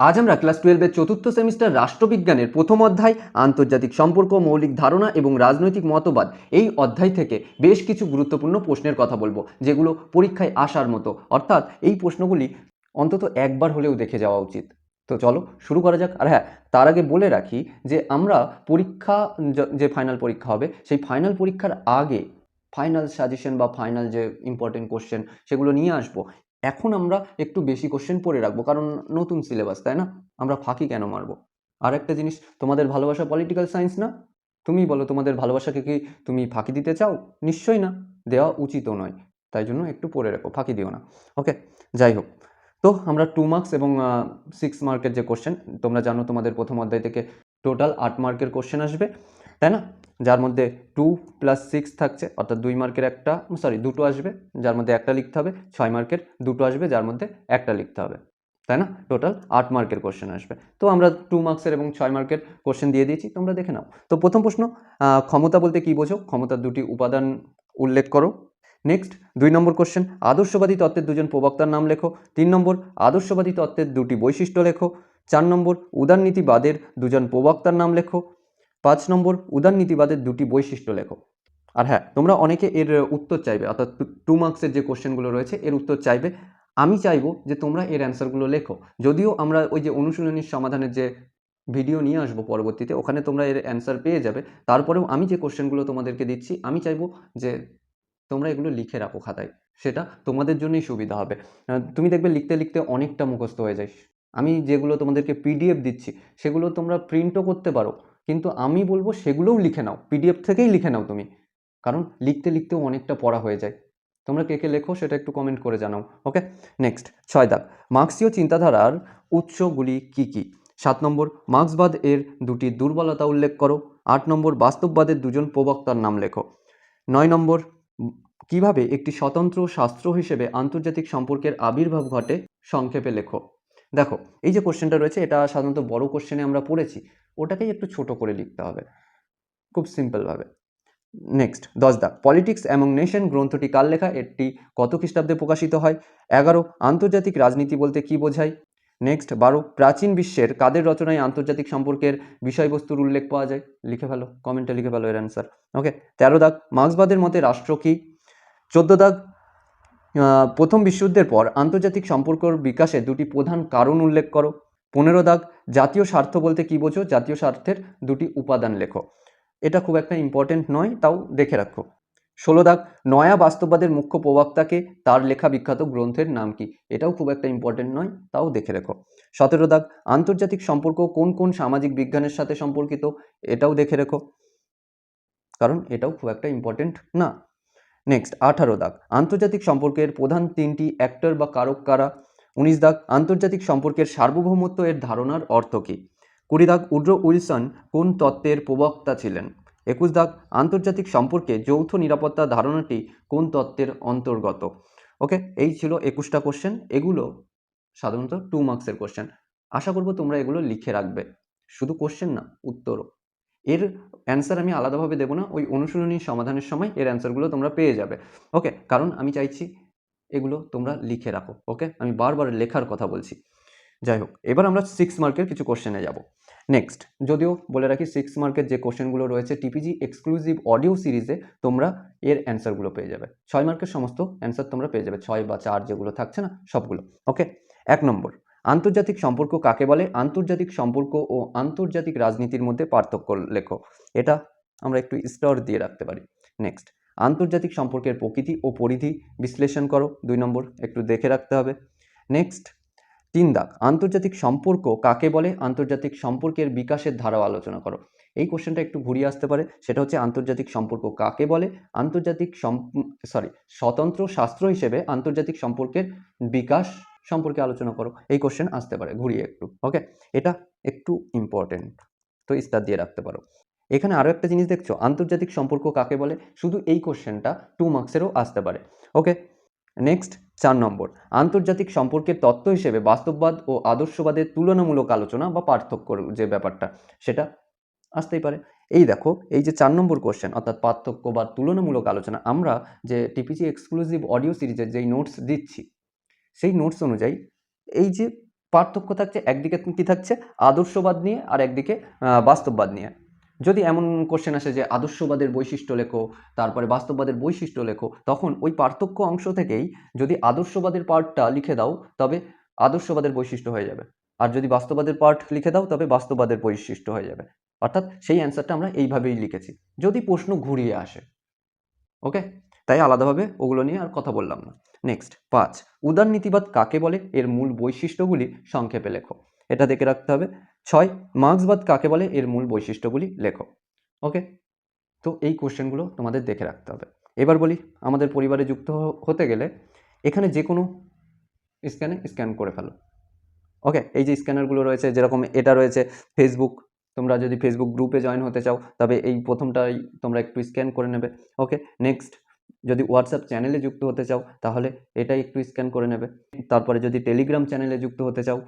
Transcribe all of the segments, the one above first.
আজ আমরা ক্লাস টুয়েলভের চতুর্থ সেমিস্টার রাষ্ট্রবিজ্ঞানের প্রথম অধ্যায়, আন্তর্জাতিক সম্পর্ক, মৌলিক ধারণা এবং রাজনৈতিক মতবাদ এই অধ্যায় থেকে বেশ কিছু গুরুত্বপূর্ণ প্রশ্নের কথা বলব, যেগুলো পরীক্ষায় আসার মতো। অর্থাৎ এই প্রশ্নগুলি অন্তত একবার হলেও দেখে যাওয়া উচিত। তো চলো শুরু করা যাক। আর হ্যাঁ তার আগে বলে রাখি যে আমরা পরীক্ষা যে ফাইনাল পরীক্ষা হবে, সেই ফাইনাল পরীক্ষার আগে ফাইনাল সাজেশন বা ফাইনাল যে ইম্পর্টেন্ট কোশ্চেন সেগুলো নিয়ে আসব। এখন আমরা একটু বেশি কোশ্চেন পড়ে রাখব, কারণ নতুন সিলেবাস তাই না? আমরা ফাঁকি কেন মারবো? আর একটা জিনিস, তোমাদের ভালোবাসা পলিটিক্যাল সায়েন্স না? তুমি বলো, তোমাদের ভালোবাসাকে কি তুমি ফাঁকি দিতে চাও? নিশ্চয়ই না, দেওয়া উচিতও নয়। তাই জন্য একটু পড়ে রাখো, ফাঁকি দিও না। ওকে যাই হোক। তো আমরা টু মার্কস এবং সিক্স মার্কের যে কোশ্চেন তোমরা জানো তোমাদের প্রথম অধ্যায় থেকে টোটাল আট মার্কের কোশ্চেন আসবে, তাই না? যার মধ্যে টু প্লাস সিক্স থাকছে, অর্থাৎ দুই মার্কের একটা সরি দুটো আসবে, যার মধ্যে একটা লিখতে হবে, ছয় মার্কের দুটো আসবে, যার মধ্যে একটা লিখতে হবে, তাই না? টোটাল আট মার্কের কোশ্চেন আসবে। তো আমরা টু মার্কসের এবং ছয় মার্কের কোশ্চেন দিয়ে দিয়েছি, তোমরা দেখে নাও। তো প্রথম প্রশ্ন ক্ষমতা বলতে কি বোঝো? ক্ষমতার দুটি উপাদান উল্লেখ করো। নেক্সট দুই নম্বর কোশ্চেন আদর্শবাদী তত্ত্বের দুজন প্রবক্তার নাম লেখো। তিন নম্বর, আদর্শবাদী তত্ত্বের দুটি বৈশিষ্ট্য লেখো। চার নম্বর, উদারনীতিবাদের দুজন প্রবক্তার নাম লেখো। পাঁচ নম্বর উদারনীতিবাদের দুটি বৈশিষ্ট্য লেখো। আর হ্যাঁ তোমরা অনেকে এর উত্তর চাইবে, অর্থাৎ টু মার্কসের যে কোশ্চেনগুলো রয়েছে, এর উত্তর চাইবে। আমি চাইব যে তোমরা এর অ্যান্সারগুলো লেখো। যদিও আমরা ওই যে অনুশীলনীর সমাধানের যে ভিডিও নিয়ে আসব পরবর্তীতে, ওখানে তোমরা এর অ্যান্সার পেয়ে যাবে। তারপরেও আমি যে কোশ্চেনগুলো তোমাদেরকে দিচ্ছি, আমি চাইব যে তোমরা এগুলো লিখে রাখো খাতায়। সেটা তোমাদের জন্যই সুবিধা হবে। তুমি দেখবে লিখতে লিখতে অনেকটা মুখস্থ হয়ে যায়। আমি যেগুলো তোমাদেরকে পিডিএফ দিচ্ছি, সেগুলো তোমরা প্রিন্টও করতে পারো। কিন্তু আমি বলব সেগুলোও লিখে নাও পিডিএফ থেকেই লিখে নাও তুমি। কারণ লিখতে লিখতেও অনেকটা পড়া হয়ে যায়। তোমরা কে কে লেখো সেটা একটু কমেন্ট করে জানাও ওকে নেক্সট ছয় দাগ। মার্ক্সীয় চিন্তাধারার উৎসগুলি কি কি? সাত নম্বর, মার্ক্সবাদ এর দুটি দুর্বলতা উল্লেখ করো। আট নম্বর, বাস্তববাদের দুজন প্রবক্তার নাম লেখো। নয় নম্বর, কীভাবে একটি স্বতন্ত্র শাস্ত্র হিসেবে আন্তর্জাতিক সম্পর্কের আবির্ভাব ঘটে সংক্ষেপে লেখো। দেখো, এই যে কোশ্চেনটা রয়েছে, এটা সাধারণত বড় কোশ্চেনে আমরা পড়েছি, ওটাকেই একটু ছোট করে লিখতে হবে, খুব সিম্পলভাবে নেক্সট দশ দা পলিটিক্স এবং নেশন গ্রন্থটি কার লেখা? এটি কত খ্রিস্টাব্দে প্রকাশিত হয়? এগারো, আন্তর্জাতিক রাজনীতি বলতে কি বোঝায়? নেক্সট বারো, প্রাচীন বিশ্বের কাদের রচনায় আন্তর্জাতিক সম্পর্কের বিষয়বস্তুর উল্লেখ পাওয়া যায়? লিখে ফেলো কমেন্টে লিখে ফেলো এর অ্যান্সার ওকে তেরো দাগ, মার্ক্সবাদের মতে রাষ্ট্র কি? চোদ্দ দাগ প্রথম বিশ্বযুদ্ধের পর আন্তর্জাতিক সম্পর্কর বিকাশে দুটি প্রধান কারণ উল্লেখ করো। পনেরো দাগ, জাতীয় স্বার্থ বলতে কি বোঝো? জাতীয় স্বার্থের দুটি উপাদান লেখো। এটা খুব একটা ইম্পর্টেন্ট নয়, তাও দেখে রাখো। ষোলো দাগ, নয়া বাস্তববাদের মুখ্য প্রবক্তাকে তার লেখা বিখ্যাত গ্রন্থের নাম কি? এটাও খুব একটা ইম্পর্টেন্ট নয়, তাও দেখে রেখো। সতেরো দাগ, আন্তর্জাতিক সম্পর্ক কোন কোন সামাজিক বিজ্ঞানের সাথে সম্পর্কিত? এটাও দেখে রেখো। কারণ এটাও খুব একটা ইম্পর্টেন্ট না। নেক্সট আঠারো দাগ। আন্তর্জাতিক সম্পর্কের প্রধান তিনটি অ্যাক্টর বা কারক কারা? উনিশ দাগ, আন্তর্জাতিক সম্পর্কের সার্বভৌমত্ব এর ধারণার অর্থ কী? কুড়ি দাগ, উড্রো উইলসন কোন তত্ত্বের প্রবক্তা ছিলেন? একুশ দাগ, আন্তর্জাতিক সম্পর্কে যৌথ নিরাপত্তা ধারণাটি কোন তত্ত্বের অন্তর্গত? ওকে এই ছিল একুশটা কোশ্চেন এগুলো সাধারণত টু মার্কসের কোশ্চেন আশা করব তোমরা এগুলো লিখে রাখবে। শুধু কোশ্চেন না, উত্তরও। এর অ্যান্সার আমি আলাদাভাবে দেবো না, ওই অনুশীলনী সমাধানের সময় এর অ্যান্সারগুলো তোমরা পেয়ে যাবে। ওকে কারণ আমি চাইছি এগুলো তোমরা লিখে রাখো ওকে আমি বারবার লেখার কথা বলছি। যাই হোক, এবার আমরা সিক্স মার্কের কিছু কোশ্চেনে যাব। নেক্সট যদিও বলে রাখি সিক্স মার্কের যে কোশ্চেনগুলো রয়েছে টিপিজি এক্সক্লুসিভ অডিও সিরিজে তোমরা এর অ্যান্সারগুলো পেয়ে যাবে। ছয় মার্কের সমস্ত অ্যান্সার তোমরা পেয়ে যাবে, ছয় বা চার যেগুলো থাকছে না, সবগুলো ওকে এক নম্বর আন্তর্জাতিক সম্পর্ক কাকে বলে? আন্তর্জাতিক সম্পর্ক ও আন্তর্জাতিক রাজনীতির মধ্যে পার্থক্য লেখো। এটা আমরা একটু স্তর দিয়ে রাখতে পারি। নেক্সট আন্তর্জাতিক সম্পর্কের প্রকৃতি ও পরিধি বিশ্লেষণ করো। দুই নম্বর, একটু দেখে রাখতে হবে। নেক্সট তিন দাগ, আন্তর্জাতিক সম্পর্ক কাকে বলে? আন্তর্জাতিক সম্পর্কের বিকাশের ধারাও আলোচনা করো। এই কোশ্চেনটা একটু ঘুরিয়ে আসতে পারে। সেটা হচ্ছে আন্তর্জাতিক সম্পর্ক কাকে বলে? আন্তর্জাতিক সরি স্বতন্ত্র শাস্ত্র হিসেবে আন্তর্জাতিক সম্পর্কের বিকাশ সম্পর্কে আলোচনা করো। এই কোশ্চেন আসতে পারে, ঘুরিয়ে একটু ওকে এটা একটু ইম্পর্টেন্ট তো স্টার দিয়ে রাখতে পারো। এখানে আরও একটা জিনিস দেখছ, আন্তর্জাতিক সম্পর্ক কাকে বলে? শুধু এই কোশ্চেনটা টু মার্কসেরও আসতে পারে ওকে নেক্সট চার নম্বর, আন্তর্জাতিক সম্পর্কের তত্ত্ব হিসেবে বাস্তববাদ ও আদর্শবাদের তুলনামূলক আলোচনা বা পার্থক্য যে ব্যাপারটা, সেটা আসতেই পারে। এই দেখো, এই যে চার নম্বর কোশ্চেন অর্থাৎ পার্থক্য বা তুলনামূলক আলোচনা, আমরা যে টিপিজি এক্সক্লুসিভ অডিও সিরিজের যেই নোটস দিচ্ছি সেই নোটস অনুযায়ী এই যে পার্থক্য থাকছে, একদিকে কি থাকছে? আদর্শবাদ নিয়ে আর একদিকে বাস্তববাদ নিয়ে। যদি এমন কোশ্চেন আসে যে আদর্শবাদের বৈশিষ্ট্য লেখো, তারপরে বাস্তববাদের বৈশিষ্ট্য লেখো, তখন ওই পার্থক্য অংশ থেকেই যদি আদর্শবাদের পার্টটা লিখে দাও, তবে আদর্শবাদের বৈশিষ্ট্য হয়ে যাবে। আর যদি বাস্তববাদের পার্ট লিখে দাও, তবে বাস্তববাদের বৈশিষ্ট্য হয়ে যাবে। অর্থাৎ সেই অ্যান্সারটা আমরা এইভাবেই লিখেছি। যদি প্রশ্ন ঘুরিয়ে আসে ওকে তাই আলাদাভাবে ওগুলো নিয়ে আর কথা বললাম না। নেক্সট পাঁচ, উদার নীতিবাদ কাকে বলে? এর মূল বৈশিষ্ট্যগুলি সংক্ষেপে লেখো। এটা দেখে রাখতে হবে। ছয়, মার্ক্সবাদ কাকে বলে? এর মূল বৈশিষ্ট্যগুলি লেখো। ওকে তো এই কোশ্চেনগুলো তোমাদের দেখে রাখতে হবে। এবার বলি, আমাদের পরিবারে যুক্ত হতে গেলে এখানে যে কোনো স্ক্যানে স্ক্যান করে ফেলো। ওকে এই যে স্ক্যানারগুলো রয়েছে, যেরকম এটা রয়েছে ফেসবুক তোমরা যদি ফেসবুক গ্রুপে জয়েন হতে চাও, তবে এই প্রথমটাই তোমরা একটু স্ক্যান করে নেবে। ওকে নেক্সট যদি হোয়াটসঅ্যাপ চ্যানেলে যুক্ত হতে চাও, তাহলে এটাই একটু স্ক্যান করে নেবে। তারপরে যদি টেলিগ্রাম চ্যানেলে যুক্ত হতে চাও,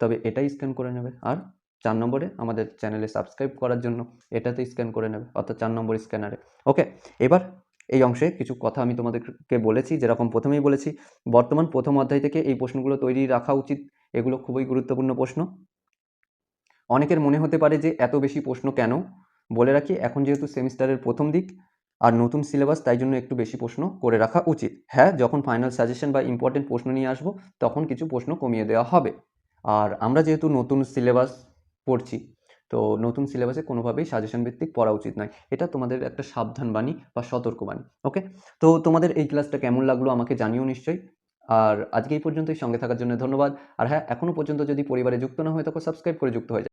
তবে এটাই স্ক্যান করে নেবে। আর চার নম্বরে আমাদের চ্যানেলে সাবস্ক্রাইব করার জন্য এটাতে স্ক্যান করে নেবে, অর্থাৎ চার নম্বর স্ক্যানারে ওকে এবার এই অংশে কিছু কথা আমি তোমাদেরকে বলেছি, যেরকম প্রথমেই বলেছি, বর্তমান প্রথম অধ্যায় থেকে এই প্রশ্নগুলো তৈরি রাখা উচিত। এগুলো খুবই গুরুত্বপূর্ণ প্রশ্ন। অনেকের মনে হতে পারে যে, এত বেশি প্রশ্ন কেন? বলে রাখি, এখন যেহেতু সেমিস্টারের প্রথম দিক আর নতুন সিলেবাস তাই জন্য একটু বেশি প্রশ্ন করে রাখা উচিত। হ্যাঁ যখন ফাইনাল সাজেশন বা ইম্পর্টেন্ট প্রশ্ন নিয়ে আসব, তখন কিছু প্রশ্ন কমিয়ে দেওয়া হবে। আর আমরা যেহেতু নতুন সিলেবাস পড়ছি, তো নতুন সিলেবাসে কোনোভাবেই সাজেশন ভিত্তিক পড়া উচিত নয়। এটা তোমাদের একটা সাবধান বাণী বা সতর্ক বাণী ওকে তো তোমাদের এই ক্লাসটা কেমন লাগল আমাকে জানিও নিশ্চয়ই। আর আজকে এই পর্যন্তই, সঙ্গে থাকার জন্য ধন্যবাদ। আর হ্যাঁ এখনও পর্যন্ত যদি পরিবারে যুক্ত না হয়ে থাকো সাবস্ক্রাইব করে যুক্ত হয়ে